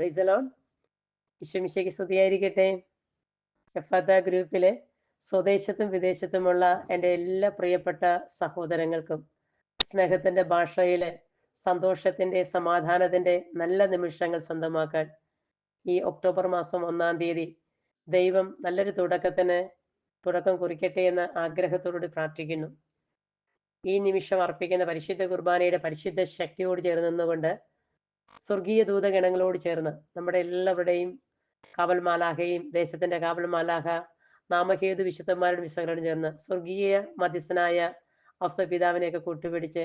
പ്രൈസലോൺ വിശ്വമിശയ്ക്ക് സ്തുതിയായിരിക്കട്ടെ. എഫാത്ത ഗ്രൂപ്പിലെ സ്വദേശത്തും വിദേശത്തുമുള്ള എന്റെ എല്ലാ പ്രിയപ്പെട്ട സഹോദരങ്ങൾക്കും സ്നേഹത്തിന്റെ ഭാഷയിൽ സന്തോഷത്തിന്റെ സമാധാനത്തിന്റെ നല്ല നിമിഷങ്ങൾ സ്വന്തമാക്കാൻ ഈ ഒക്ടോബർ മാസം ഒന്നാം തീയതി ദൈവം നല്ലൊരു തുടക്കത്തിന് തുടക്കം കുറിക്കട്ടെ എന്ന ആഗ്രഹത്തോടുകൂടി പ്രാർത്ഥിക്കുന്നു. ഈ നിമിഷം അർപ്പിക്കുന്ന പരിശുദ്ധ കുർബാനയുടെ പരിശുദ്ധ ശക്തിയോട് ചേർന്ന് നിന്നുകൊണ്ട് സ്വർഗീയ ദൂതഗണങ്ങളോട് ചേർന്ന് നമ്മുടെ എല്ലാവരുടെയും കാവൽ മാലാഹയും ദേശത്തിന്റെ കാവൽ മാലാഹ നാമഹേതു വിശുദ്ധന്മാരുടെ വിശകലനം ചേർന്ന് സ്വർഗീയ മധ്യസ്ഥനായ ഔസപിതാവിനെയൊക്കെ കൂട്ടുപിടിച്ച്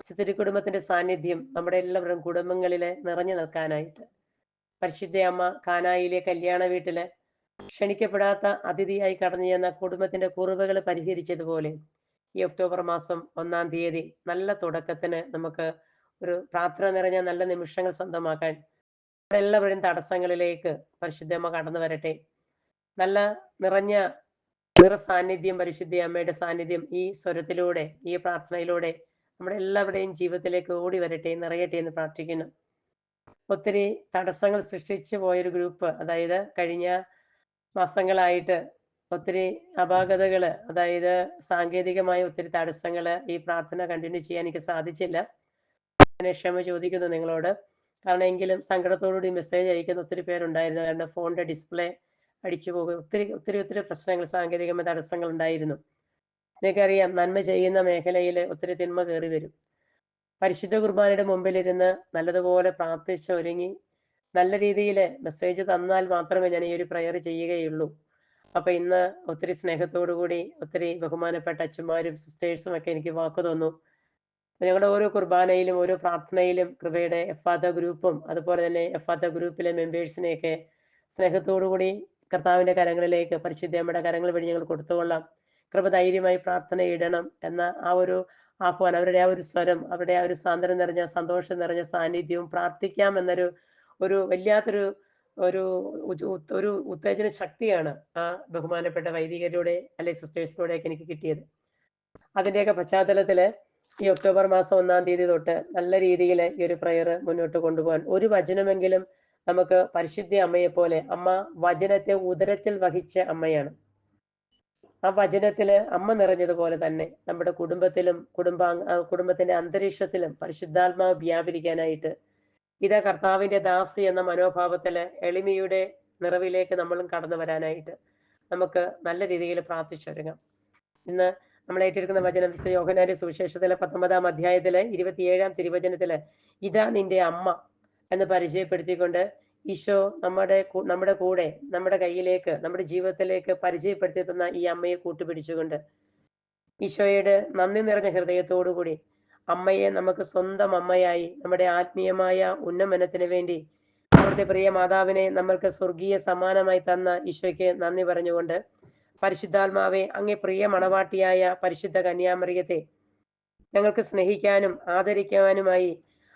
ചിത്തിരി കുടുംബത്തിന്റെ സാന്നിധ്യം നമ്മുടെ എല്ലാവരും കുടുംബങ്ങളിലെ നിറഞ്ഞു നിൽക്കാനായിട്ട്. പരിശുദ്ധ അമ്മ കാനായിലെ കല്യാണ വീട്ടിൽ ക്ഷണിക്കപ്പെടാത്ത അതിഥിയായി കടന്നു ചെന്ന കുടുംബത്തിന്റെ കുറവുകൾ പരിഹരിച്ചതുപോലെ ഈ ഒക്ടോബർ മാസം ഒന്നാം തീയതി നല്ല തുടക്കത്തിന് നമുക്ക് ഒരു പ്രാർത്ഥന നിറഞ്ഞ നല്ല നിമിഷങ്ങൾ സ്വന്തമാക്കാൻ എല്ലാവരുടെയും തടസ്സങ്ങളിലേക്ക് പരിശുദ്ധമ്മ കടന്നു വരട്ടെ. നല്ല നിറഞ്ഞ നിറ സാന്നിധ്യം പരിശുദ്ധ അമ്മയുടെ സാന്നിധ്യം ഈ സ്വരത്തിലൂടെ ഈ പ്രാർത്ഥനയിലൂടെ നമ്മുടെ എല്ലാവരുടെയും ജീവിതത്തിലേക്ക് ഓടി വരട്ടെ നിറയട്ടെ എന്ന് പ്രാർത്ഥിക്കുന്നു. ഒത്തിരി തടസ്സങ്ങൾ സൃഷ്ടിച്ചു പോയൊരു ഗ്രൂപ്പ് അതായത് കഴിഞ്ഞ മാസങ്ങളായിട്ട് ഒത്തിരി അപാകതകൾ അതായത് സാങ്കേതികമായ ഒത്തിരി തടസ്സങ്ങൾ ഈ പ്രാർത്ഥന കണ്ടിന്യൂ ചെയ്യാൻ എനിക്ക് സാധിച്ചില്ല. ഞാൻ ക്ഷമ ചോദിക്കുന്നു നിങ്ങളോട്. കാരണം എങ്കിലും സങ്കടത്തോടുകൂടി മെസ്സേജ് അയക്കുന്ന ഒത്തിരി പേരുണ്ടായിരുന്നു. കാരണം ഫോണിന്റെ ഡിസ്പ്ലേ അടിച്ചു പോകും. ഒത്തിരി ഒത്തിരി ഒത്തിരി പ്രശ്നങ്ങൾ സാങ്കേതികമായ തടസ്സങ്ങൾ ഉണ്ടായിരുന്നു. നിങ്ങൾക്കറിയാം നന്മ ചെയ്യുന്ന മേഖലയിൽ ഒത്തിരി തിന്മ കയറി വരും. പരിശുദ്ധ കുർബാനയുടെ മുമ്പിലിരുന്ന് നല്ലതുപോലെ പ്രാർത്ഥിച്ച് ഒരുങ്ങി നല്ല രീതിയിൽ മെസ്സേജ് തന്നാൽ മാത്രമേ ഞാൻ ഈ ഒരു പ്രയർ ചെയ്യുകയുള്ളൂ. അപ്പൊ ഇന്ന് ഒത്തിരി സ്നേഹത്തോടു കൂടി ഒത്തിരി ബഹുമാനപ്പെട്ട അച്ഛന്മാരും സിസ്റ്റേഴ്സും ഒക്കെ എനിക്ക് വാക്കു തന്നു. ഞങ്ങളുടെ ഓരോ കുർബാനയിലും ഓരോ പ്രാർത്ഥനയിലും കൃപയുടെ എഫാത്ത ഗ്രൂപ്പും അതുപോലെ തന്നെ എഫാത്ത ഗ്രൂപ്പിലെ മെമ്പേഴ്സിനെയൊക്കെ സ്നേഹത്തോടു കൂടി കർത്താവിന്റെ കരങ്ങളിലേക്ക് പരിശുദ്ധമ്മയുടെ കരങ്ങൾ വഴി ഞങ്ങൾ കൊടുത്തുകൊള്ളാം. കൃപ ധൈര്യമായി പ്രാർത്ഥന ഇടണം എന്ന ആ ഒരു ആഹ്വാനം അവരുടെ ആ ഒരു സ്വരം അവരുടെ ആ ഒരു സാന്ദ്രം നിറഞ്ഞ സന്തോഷം നിറഞ്ഞ സാന്നിധ്യവും പ്രാർത്ഥിക്കാം എന്നൊരു ഒരു വല്ലാത്തൊരു ഒരു ഒരു ഉത്തേജന ശക്തിയാണ് ആ ബഹുമാനപ്പെട്ട വൈദികരുടെ അല്ലെ സിസ്റ്റേഴ്സിലൂടെയൊക്കെ എനിക്ക് കിട്ടിയത്. അതിന്റെയൊക്കെ പശ്ചാത്തലത്തിൽ ഈ ഒക്ടോബർ മാസം ഒന്നാം തീയതി തൊട്ട് നല്ല രീതിയിൽ ഈ ഒരു പ്രയർ മുന്നോട്ട് കൊണ്ടുപോകാൻ. ഒരു വചനമെങ്കിലും നമുക്ക് പരിശുദ്ധ അമ്മയെ പോലെ അമ്മ വചനത്തെ ഉദരത്തിൽ വഹിച്ച അമ്മയാണ്. ആ വചനത്തിൽ അമ്മ നിറഞ്ഞതുപോലെ തന്നെ നമ്മുടെ കുടുംബത്തിലും കുടുംബാംഗ കുടുംബത്തിന്റെ അന്തരീക്ഷത്തിലും പരിശുദ്ധാത്മാവ് വ്യാപരിക്കാനായിട്ട് ഇതാ കർത്താവിന്റെ ദാസി എന്ന മനോഭാവത്തിൽ എളിമയുടെ നിറവിലേക്ക് നമ്മളും കടന്നു വരാനായിട്ട് നമുക്ക് നല്ല രീതിയിൽ പ്രാർത്ഥിച്ചൊരുങ്ങാം. ഇന്ന് നമ്മൾ ഏറ്റെടുക്കുന്ന വചനം യോഹനാന്റെ സുവിശേഷത്തിലെ പത്തൊമ്പതാം അധ്യായത്തിലെ ഇരുപത്തിയേഴാം തിരുവചനത്തിൽ ഇതാ നിന്റെ അമ്മ എന്ന് പരിചയപ്പെടുത്തിക്കൊണ്ട് ഈശോ നമ്മുടെ നമ്മുടെ കൂടെ നമ്മുടെ കയ്യിലേക്ക് നമ്മുടെ ജീവിതത്തിലേക്ക് പരിചയപ്പെടുത്തി തന്ന ഈ അമ്മയെ കൂട്ടുപിടിച്ചുകൊണ്ട് ഈശോയുടെ നന്ദി നിറഞ്ഞ ഹൃദയത്തോടുകൂടി അമ്മയെ നമുക്ക് സ്വന്തം അമ്മയായി നമ്മുടെ ആത്മീയമായ ഉന്നമനത്തിന് വേണ്ടി അവിടുത്തെ പ്രിയ മാതാവിനെ നമ്മൾക്ക് സ്വർഗീയ സമ്മാനമായി തന്ന ഈശോയ്ക്ക് നന്ദി പറഞ്ഞുകൊണ്ട് പരിശുദ്ധാത്മാവെ അങ്ങേ പ്രിയ മണവാട്ടിയായ പരിശുദ്ധ കന്യാമറിയത്തെ ഞങ്ങൾക്ക് സ്നേഹിക്കാനും ആദരിക്കാനുമായി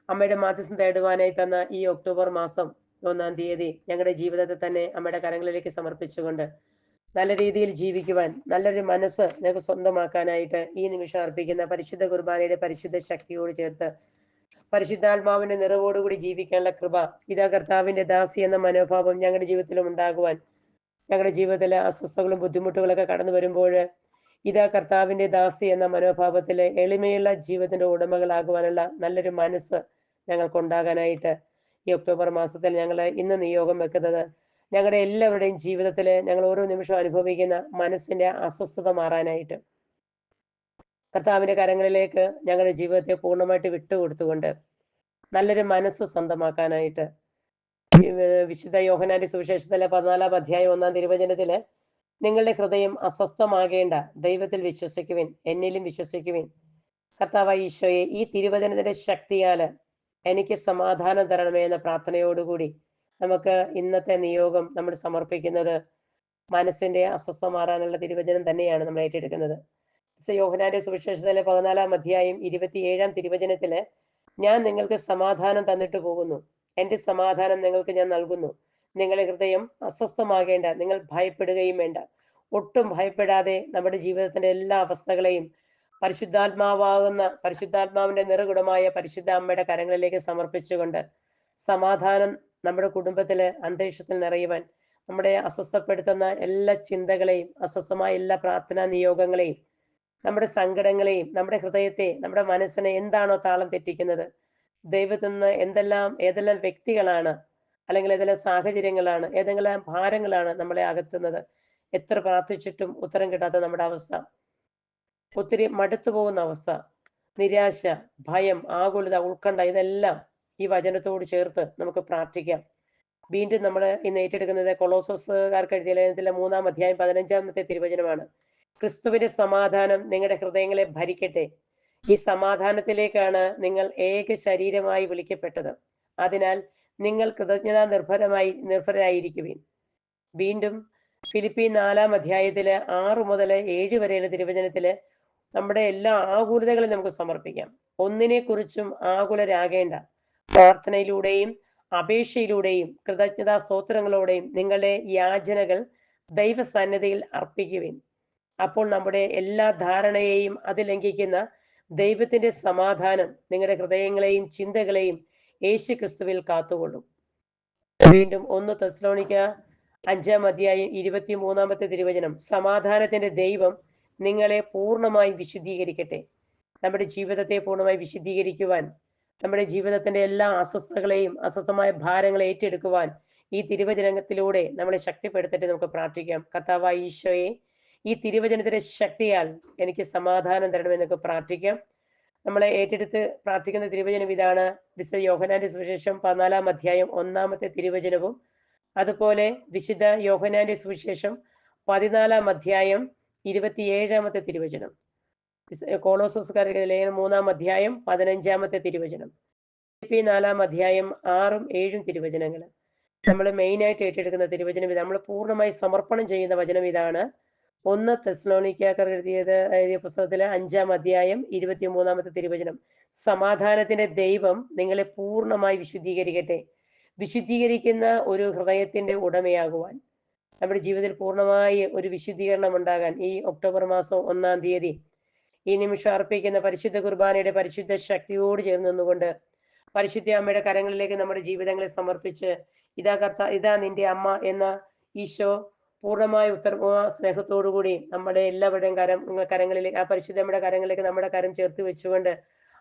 അമ്മയുടെ മാധ്യസ്ഥം തേടുവാനായി തന്ന ഈ ഒക്ടോബർ മാസം ഒന്നാം തീയതി ഞങ്ങളുടെ ജീവിതത്തെ തന്നെ അമ്മയുടെ കരങ്ങളിലേക്ക് സമർപ്പിച്ചുകൊണ്ട് നല്ല രീതിയിൽ ജീവിക്കുവാൻ നല്ലൊരു മനസ്സ് ഞങ്ങൾക്ക് സ്വന്തമാക്കാനായിട്ട് ഈ നിമിഷം അർപ്പിക്കുന്ന പരിശുദ്ധ കുർബാനയുടെ പരിശുദ്ധ ശക്തിയോട് ചേർത്ത് പരിശുദ്ധാത്മാവിന്റെ നിറവോടുകൂടി ജീവിക്കാനുള്ള കൃപ ഇതാ കർത്താവിന്റെ ദാസി എന്ന മനോഭാവം ഞങ്ങളുടെ ജീവിതത്തിലും ഉണ്ടാകുവാൻ ഞങ്ങളുടെ ജീവിതത്തിലെ അസ്വസ്ഥകളും ബുദ്ധിമുട്ടുകളൊക്കെ കടന്നു വരുമ്പോൾ ഇതാ കർത്താവിന്റെ ദാസി എന്ന മനോഭാവത്തിൽ എളിമയുള്ള ജീവിതത്തിന്റെ ഉടമകളാകുവാനുള്ള നല്ലൊരു മനസ്സ് ഞങ്ങൾക്കുണ്ടാകാനായിട്ട് ഈ ഒക്ടോബർ മാസത്തിൽ ഞങ്ങൾ ഇന്ന് നിയോഗം വെക്കുന്നത് ഞങ്ങളുടെ എല്ലാവരുടെയും ജീവിതത്തിൽ ഞങ്ങൾ ഓരോ നിമിഷവും അനുഭവിക്കുന്ന മനസ്സിന്റെ അസ്വസ്ഥത മാറാനായിട്ട്. കർത്താവിന്റെ കരങ്ങളിലേക്ക് ഞങ്ങളുടെ ജീവിതത്തെ പൂർണമായിട്ട് വിട്ടുകൊടുത്തുകൊണ്ട് നല്ലൊരു മനസ്സ് സ്വന്തമാക്കാനായിട്ട് വിശുദ്ധ യോഹനാന്റെ സുവിശേഷത്തിലെ പതിനാലാം അധ്യായം ഒന്നാം തിരുവചനത്തിൽ നിങ്ങളുടെ ഹൃദയം അസ്വസ്ഥമാകേണ്ട ദൈവത്തിൽ വിശ്വസിക്കുവിൻ എന്നിലും വിശ്വസിക്കുവിൻ. കർത്താവ് ഈശോയെ ഈ തിരുവചനത്തിന്റെ ശക്തിയാൽ എനിക്ക് സമാധാനം തരണമേ എന്ന പ്രാർത്ഥനയോടുകൂടി നമുക്ക് ഇന്നത്തെ നിയോഗം നമ്മൾ സമർപ്പിക്കുന്നത് മനസ്സിന്റെ അസ്വസ്ഥ മാറാനുള്ള തിരുവചനം തന്നെയാണ് നമ്മൾ ഏറ്റെടുക്കുന്നത്. യോഹനാന്റെ സുവിശേഷത്തിലെ പതിനാലാം അധ്യായം ഇരുപത്തിയേഴാം തിരുവചനത്തിൽ ഞാൻ നിങ്ങൾക്ക് സമാധാനം തന്നിട്ട് പോകുന്നു. എന്റെ സമാധാനം നിങ്ങൾക്ക് ഞാൻ നൽകുന്നു. നിങ്ങളുടെ ഹൃദയം അസ്വസ്ഥമാകേണ്ട നിങ്ങൾ ഭയപ്പെടുകയും വേണ്ട. ഒട്ടും ഭയപ്പെടാതെ നമ്മുടെ ജീവിതത്തിന്റെ എല്ലാ അവസ്ഥകളെയും പരിശുദ്ധാത്മാവാകുന്ന പരിശുദ്ധാത്മാവിന്റെ നിറകുടമായ പരിശുദ്ധ അമ്മയുടെ കരങ്ങളിലേക്ക് സമർപ്പിച്ചുകൊണ്ട് സമാധാനം നമ്മുടെ കുടുംബത്തിലെ അന്തരീക്ഷത്തിൽ നിറയുവാൻ നമ്മുടെ അസ്വസ്ഥപ്പെടുത്തുന്ന എല്ലാ ചിന്തകളെയും അസ്വസ്ഥമായ എല്ലാ പ്രാർത്ഥനാ നിയോഗങ്ങളെയും നമ്മുടെ സങ്കടങ്ങളെയും നമ്മുടെ ഹൃദയത്തെ നമ്മുടെ മനസ്സിനെ എന്താണോ താളം തെറ്റിക്കുന്നത് ദൈവത്തിൽ നിന്ന് എന്തെല്ലാം ഏതെല്ലാം വ്യക്തികളാണ് അല്ലെങ്കിൽ ഏതെല്ലാം സാഹചര്യങ്ങളാണ് ഏതെങ്കിലും ഭാരങ്ങളാണ് നമ്മളെ അകത്തുന്നത്? എത്ര പ്രാർത്ഥിച്ചിട്ടും ഉത്തരം കിട്ടാത്ത നമ്മുടെ അവസ്ഥ. ഒത്തിരി മടുത്തു പോകുന്ന അവസ്ഥ. നിരാശ ഭയം ആകുലത ഉത്കണ്ഠ ഇതെല്ലാം ഈ വചനത്തോട് ചേർത്ത് നമുക്ക് പ്രാർത്ഥിക്കാം. വീണ്ടും നമ്മൾ ഇന്ന് ഏറ്റെടുക്കുന്നത് കൊളോസോസുകാർക്ക് എഴുതിയ ലേഖനത്തിലെ മൂന്നാം അധ്യായം പതിനഞ്ചാമത്തെ തിരുവചനമാണ്. ക്രിസ്തുവിന്റെ സമാധാനം നിങ്ങളുടെ ഹൃദയങ്ങളെ ഭരിക്കട്ടെ. ഈ സമാധാനത്തിലേക്കാണ് നിങ്ങൾ ഏക ശരീരമായി വിളിക്കപ്പെട്ടത്. അതിനാൽ നിങ്ങൾ കൃതജ്ഞതാ നിർഭരമായി നിർഭരായിരിക്കുവിൻ വീണ്ടും ഫിലിപ്പി നാലാം അധ്യായത്തിൽ ആറ് മുതൽ ഏഴ് വരെയുള്ള തിരുവചനത്തിൽ നമ്മുടെ എല്ലാ ആകുലതകളും നമുക്ക് സമർപ്പിക്കാം. ഒന്നിനെ കുറിച്ചും ആകുലരാകേണ്ട. പ്രാർത്ഥനയിലൂടെയും അപേക്ഷയിലൂടെയും കൃതജ്ഞതാ സ്തോത്രങ്ങളോടെയും നിങ്ങളുടെ യാചനകൾ ദൈവസന്നിധിയിൽ അർപ്പിക്കുവിൻ. അപ്പോൾ നമ്മുടെ എല്ലാ ധാരണയെയും അത് ലംഘിക്കുന്ന ദൈവത്തിന്റെ സമാധാനം നിങ്ങളുടെ ഹൃദയങ്ങളെയും ചിന്തകളെയും യേശു ക്രിസ്തുവിൽ കാത്തുകൊള്ളും. വീണ്ടും ഒന്ന് തെസ്ലോണിക്ക അഞ്ചാം അധ്യായം ഇരുപത്തി മൂന്നാമത്തെ തിരുവചനം. സമാധാനത്തിന്റെ ദൈവം നിങ്ങളെ പൂർണമായി വിശുദ്ധീകരിക്കട്ടെ. നമ്മുടെ ജീവിതത്തെ പൂർണമായി വിശുദ്ധീകരിക്കുവാൻ നമ്മുടെ ജീവിതത്തിന്റെ എല്ലാ അസ്വസ്ഥതകളെയും അസ്വസ്ഥമായ ഭാരങ്ങളെ ഏറ്റെടുക്കുവാൻ ഈ തിരുവചനത്തിലൂടെ നമ്മളെ ശക്തിപ്പെടുത്തിട്ട് നമുക്ക് പ്രാർത്ഥിക്കാം. കർത്താവായ ഈശോയെ ഈ തിരുവചനത്തിന്റെ ശക്തിയാൽ എനിക്ക് സമാധാനം തരണമെന്നൊക്കെ പ്രാർത്ഥിക്കാം. നമ്മളെ ഏറ്റെടുത്ത് പ്രാർത്ഥിക്കുന്ന തിരുവചനം ഇതാണ്. വിശുദ്ധ യോഹനാന്റെ സുവിശേഷം പതിനാലാം അധ്യായം ഒന്നാമത്തെ തിരുവചനവും. അതുപോലെ വിശുദ്ധ യോഹനാന്റെ സുവിശേഷം പതിനാലാം അധ്യായം ഇരുപത്തിയേഴാമത്തെ തിരുവചനം. കോളോസോസുകാരുടെ ലേഖനം മൂന്നാം അധ്യായം പതിനഞ്ചാമത്തെ തിരുവചനം. പി നാലാം അധ്യായം ആറും ഏഴും തിരുവചനങ്ങൾ. നമ്മൾ മെയിനായിട്ട് ഏറ്റെടുക്കുന്ന തിരുവചനം ഇത്. നമ്മൾ പൂർണമായി സമർപ്പണം ചെയ്യുന്ന വചനം ഇതാണ്. ഒന്ന് തെസ്ലോണിക്കാക്കർ എഴുതിയത് എഴുതിയ പുസ്തകത്തിലെ അഞ്ചാം അധ്യായം ഇരുപത്തി മൂന്നാമത്തെ തിരുവചനം. സമാധാനത്തിന്റെ ദൈവം നിങ്ങളെ പൂർണമായി വിശുദ്ധീകരിക്കട്ടെ. വിശുദ്ധീകരിക്കുന്ന ഒരു ഹൃദയത്തിന്റെ ഉടമയാകുവാൻ നമ്മുടെ ജീവിതത്തിൽ പൂർണമായി ഒരു വിശുദ്ധീകരണം ഉണ്ടാകാൻ ഈ ഒക്ടോബർ മാസം ഒന്നാം തീയതി ഈ നിമിഷം അർപ്പിക്കുന്ന പരിശുദ്ധ കുർബാനയുടെ പരിശുദ്ധ ശക്തിയോട് ചേർന്ന് നിന്നുകൊണ്ട് പരിശുദ്ധ അമ്മയുടെ കരങ്ങളിലേക്ക് നമ്മുടെ ജീവിതങ്ങളെ സമർപ്പിച്ച് ഇതാ കർത്ത ഇതാ നിന്റെ അമ്മ എന്ന ഈശോ പൂർണമായ ഉത്തരവ സ്നേഹത്തോടുകൂടി നമ്മുടെ എല്ലാവരുടെയും കരം കരങ്ങളിലേക്ക് ആ പരിശുദ്ധമ്മയുടെ കരങ്ങളിലേക്ക് നമ്മുടെ കരം ചേർത്ത് വെച്ചുകൊണ്ട്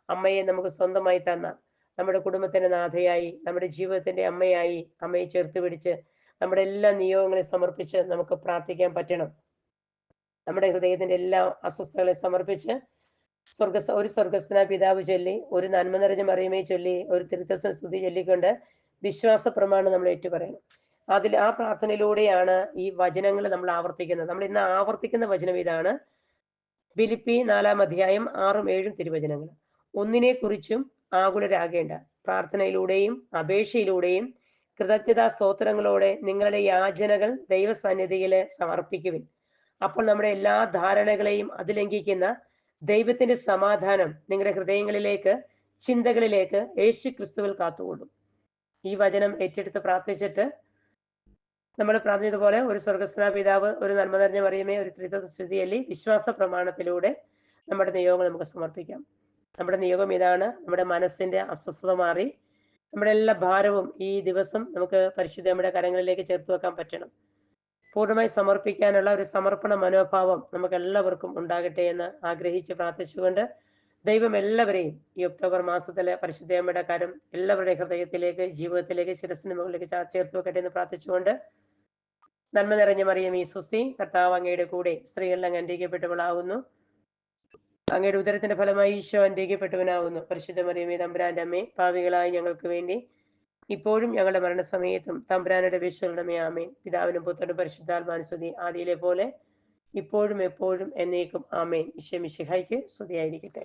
അമ്മയെ നമുക്ക് സ്വന്തമായി തന്ന നമ്മുടെ കുടുംബത്തിന്റെ നാഥയായി നമ്മുടെ ജീവിതത്തിന്റെ അമ്മയായി അമ്മയെ ചേർത്ത് പിടിച്ച് നമ്മുടെ എല്ലാ നിയോഗങ്ങളെയും സമർപ്പിച്ച് നമുക്ക് പ്രാർത്ഥിക്കാൻ പറ്റണം. നമ്മുടെ ഹൃദയത്തിന്റെ എല്ലാ അസ്വസ്ഥകളെ സമർപ്പിച്ച് സ്വർഗ ഒരു സ്വർഗസ്ന പിതാവ് ചൊല്ലി ഒരു നന്മ നിറഞ്ഞ മറിയമേ ചൊല്ലി ഒരു തിരുത്തസ്വ സ്തുതി ചൊല്ലിക്കൊണ്ട് വിശ്വാസ പ്രമാണം നമ്മൾ ഏറ്റുപറയണം അതിൽ ആ പ്രാർത്ഥനയിലൂടെയാണ് ഈ വചനങ്ങൾ നമ്മൾ ആവർത്തിക്കുന്നത്. നമ്മൾ ഇന്ന് ആവർത്തിക്കുന്ന വചനം ഇതാണ്. ബിലിപ്പി നാലാം അധ്യായം ആറും ഏഴും തിരുവചനങ്ങൾ. ഒന്നിനെ കുറിച്ചും ആകുലരാകേണ്ട. പ്രാർത്ഥനയിലൂടെയും അപേക്ഷയിലൂടെയും കൃതജ്ഞതാ സ്തോത്രങ്ങളോടെ നിങ്ങളുടെ യാചനകൾ ദൈവസന്നിധിയിൽ സമർപ്പിക്കുവിൻ. അപ്പോൾ നമ്മുടെ എല്ലാ ധാരണകളെയും അതിലംഘിക്കുന്ന ദൈവത്തിന്റെ സമാധാനം നിങ്ങളുടെ ഹൃദയങ്ങളിലേക്ക് ചിന്തകളിലേക്ക് യേശു ക്രിസ്തുവിൽ കാത്തുകൊള്ളും. ഈ വചനം ഏറ്റെടുത്ത് പ്രാർത്ഥിച്ചിട്ട് നമ്മൾ പറഞ്ഞതുപോലെ ഒരു സ്വർഗസ്നാ പിതാവ് ഒരു നന്മ നിറഞ്ഞ മറിയമേ ഒരു ത്രിത്വ സ്തുതിയല്ലി വിശ്വാസ പ്രമാണത്തിലൂടെ നമ്മുടെ നിയോഗം നമുക്ക് സമർപ്പിക്കാം. നമ്മുടെ നിയോഗം ഇതാണ്. നമ്മുടെ മനസ്സിന്റെ അസ്വസ്ഥത മാറി നമ്മുടെ എല്ലാ ഭാരവും ഈ ദിവസം നമുക്ക് പരിശുദ്ധ നമ്മുടെ കരങ്ങളിലേക്ക് ചേർത്ത് വെക്കാൻ പറ്റണം. പൂർണമായി സമർപ്പിക്കാനുള്ള ഒരു സമർപ്പണ മനോഭാവം നമുക്ക് എല്ലാവർക്കും ഉണ്ടാകട്ടെ എന്ന് ആഗ്രഹിച്ച് പ്രാർത്ഥിച്ചുകൊണ്ട് ദൈവം എല്ലാവരെയും ഈ ഒക്ടോബർ മാസത്തിലെ പരിശുദ്ധയമ്മയുടെ കരം എല്ലാവരുടെ ഹൃദയത്തിലേക്ക് ജീവിതത്തിലേക്ക് ശിരസിന് മുകളിലേക്ക് ചേർത്ത് വെക്കട്ടെ എന്ന് പ്രാർത്ഥിച്ചുകൊണ്ട് നന്മ നിറഞ്ഞ മറിയം ഈ സുസി കർത്താവ് അങ്ങയുടെ കൂടെ സ്ത്രീകളിൽ അങ്ങ് അനുഗ്രഹിക്കപ്പെട്ടവളാകുന്നു. അങ്ങയുടെ ഉദരത്തിന്റെ ഫലമായി ഈശോ അനുഗ്രഹിക്കപ്പെട്ടവനാകുന്നു. പരിശുദ്ധ മറിയമേ തമ്പുരാന്റെ അമ്മേ ഭാവികളായി ഞങ്ങൾക്ക് വേണ്ടി ഇപ്പോഴും ഞങ്ങളുടെ മരണസമയത്തും തമ്പുരാനുടെ വിശ്വരുടെ ആമേ പിതാവിനും പുത്രനും പരിശുദ്ധാത്മാനുസ്തുതി ആദിയിലെ പോലെ ഇപ്പോഴും എപ്പോഴും എന്നേക്കും ആമേൻ. മിശിഹായിക്ക് സ്തുതിയായിരിക്കട്ടെ.